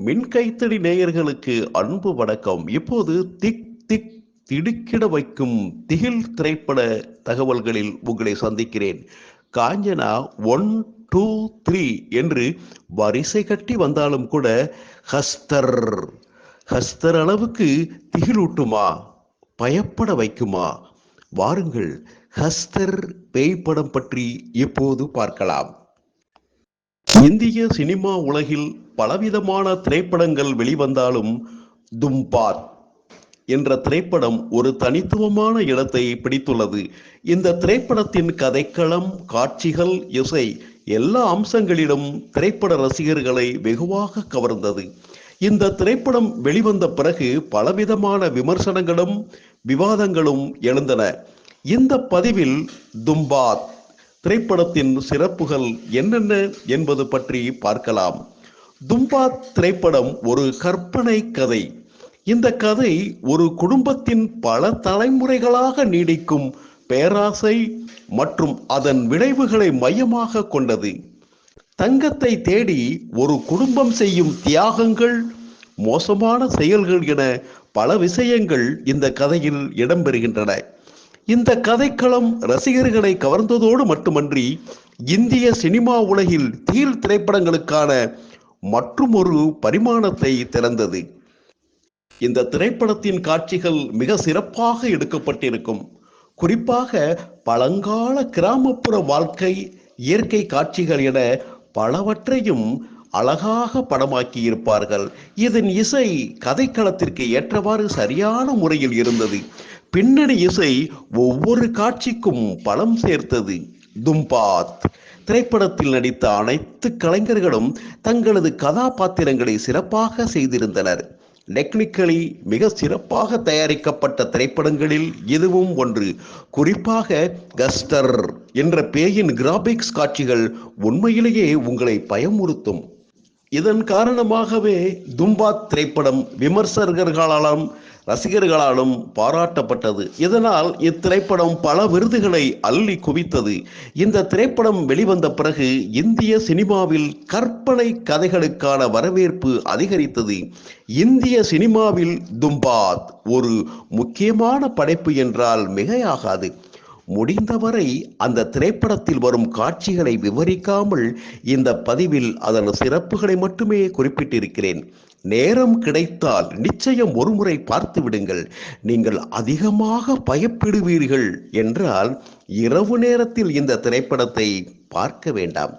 மின் கைத்தடி நேயர்களுக்கு அன்பு வணக்கம். இப்போது திக் திக் திடுக்கிட வைக்கும் திகில் திரைப்பட தகவல்களில் உங்களை சந்திக்கிறேன். காஞ்சனா ஒன் டூ த்ரீ என்று வரிசை கட்டி வந்தாலும் கூட ஹஸ்தர் ஹஸ்தர் அளவுக்கு திகிலூட்டுமா பயப்பட வைக்குமா? வாருங்கள் ஹஸ்தர் பேய் படம் பற்றி இப்போது பார்க்கலாம். இந்திய சினிமா உலகில் பலவிதமான திரைப்படங்கள் வெளிவந்தாலும் தும்பார் என்ற திரைப்படம் ஒரு தனித்துவமான இடத்தை பிடித்துள்ளது. இந்த திரைப்படத்தின் கதைக்களம் காட்சிகள் இசை எல்லா அம்சங்களிலும் திரைப்பட ரசிகர்களை வெகுவாக கவர்ந்தது. இந்த திரைப்படம் வெளிவந்த பிறகு பலவிதமான விமர்சனங்களும் விவாதங்களும் எழுந்தன. இந்த பதிவில் தும்பாத் திரைப்படத்தின் சிறப்புகள் என்னென்ன என்பது பற்றி பார்க்கலாம். தும்பா திரைப்படம் ஒரு கற்பனை கதை. இந்த கதை ஒரு குடும்பத்தின் பல தலைமுறைகளாக நீடிக்கும் பேராசை மற்றும் அதன் விளைவுகளை மையமாக கொண்டது. தங்கத்தை தேடி ஒரு குடும்பம் செய்யும் தியாகங்கள் மோசமான செயல்கள் என பல விஷயங்கள் இந்த கதையில் இடம்பெறுகின்றன. இந்த கதைக்களம் ரசிகர்களை கவர்ந்ததோடு மட்டுமன்றி இந்திய சினிமா உலகில் தீர் திரைப்படங்களுக்கான மற்றுமொரு பரிமாணத்தை திறந்தது. இந்த திரைப்படத்தின் காட்சிகள் மிக சிறப்பாக எடுக்கப்பட்டிருக்கும். குறிப்பாக பழங்கால கிராமப்புற வாழ்க்கை இயற்கை காட்சிகள் என பலவற்றையும் அழகாக படமாக்கி இருப்பார்கள் இதன் இசை கதைக்களத்திற்கு ஏற்றவாறு சரியான முறையில் இருந்தது. பின்னணி இசை ஒவ்வொரு காட்சிக்கும் பலம் சேர்த்தது. தும்பாத். திரைப்படத்தில் நடித்த அனைத்து கலைஞர்களும் தங்களது கதாபாத்திரங்களை சிறப்பாக செய்திருந்தனர். டெக்னிக்கலி மிக சிறப்பாக தயாரிக்கப்பட்ட திரைப்படங்களில் இதுவும் ஒன்று. குறிப்பாக கஸ்டர் என்ற பேயின் கிராபிக்ஸ் காட்சிகள் உண்மையிலேயே உங்களை பயமுறுத்தும். இதன் காரணமாகவே தும்பாத் திரைப்படம் விமர்சகர்களாலும் ரசிகர்களாலும் பாராட்டப்பட்டது. இதனால் இத்திரைப்படம் பல விருதுகளை அள்ளி குவித்தது. இந்த திரைப்படம் வெளிவந்த பிறகு இந்திய சினிமாவில் கற்பனை கதைகளுக்கான வரவேற்பு அதிகரித்தது. இந்திய சினிமாவில் தும்பாத் ஒரு முக்கியமான படைப்பு என்றால் மிகையாகாது. முடிந்தவரை அந்த திரைப்படத்தில் வரும் காட்சிகளை விவரிக்காமல் இந்த பதிவில் அதன் சிறப்புகளை மட்டுமே குறிப்பிட்டிருக்கிறேன். நேரம் கிடைத்தால் நிச்சயம் ஒருமுறை பார்த்து விடுங்கள். நீங்கள் அதிகமாக பயப்படுவீர்கள் என்றால் இரவு நேரத்தில் இந்த திரைப்படத்தை பார்க்க வேண்டாம்.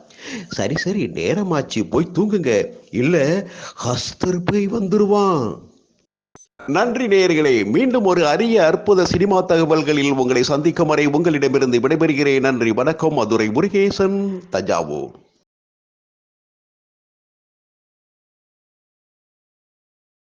சரி சரி நேரமாச்சு போய் தூங்குங்க. இல்ல ஹஸ்தர் போய் வந்துருவான். நன்றி நேயர்களே மீண்டும் ஒரு அரிய அற்புத சினிமா தகவல்களில் உங்களை சந்திக்கும் வரை உங்களிடமிருந்து விடைபெறுகிறேன். நன்றி வணக்கம். மதுரை முருகேசன் தஞ்சாவூர்.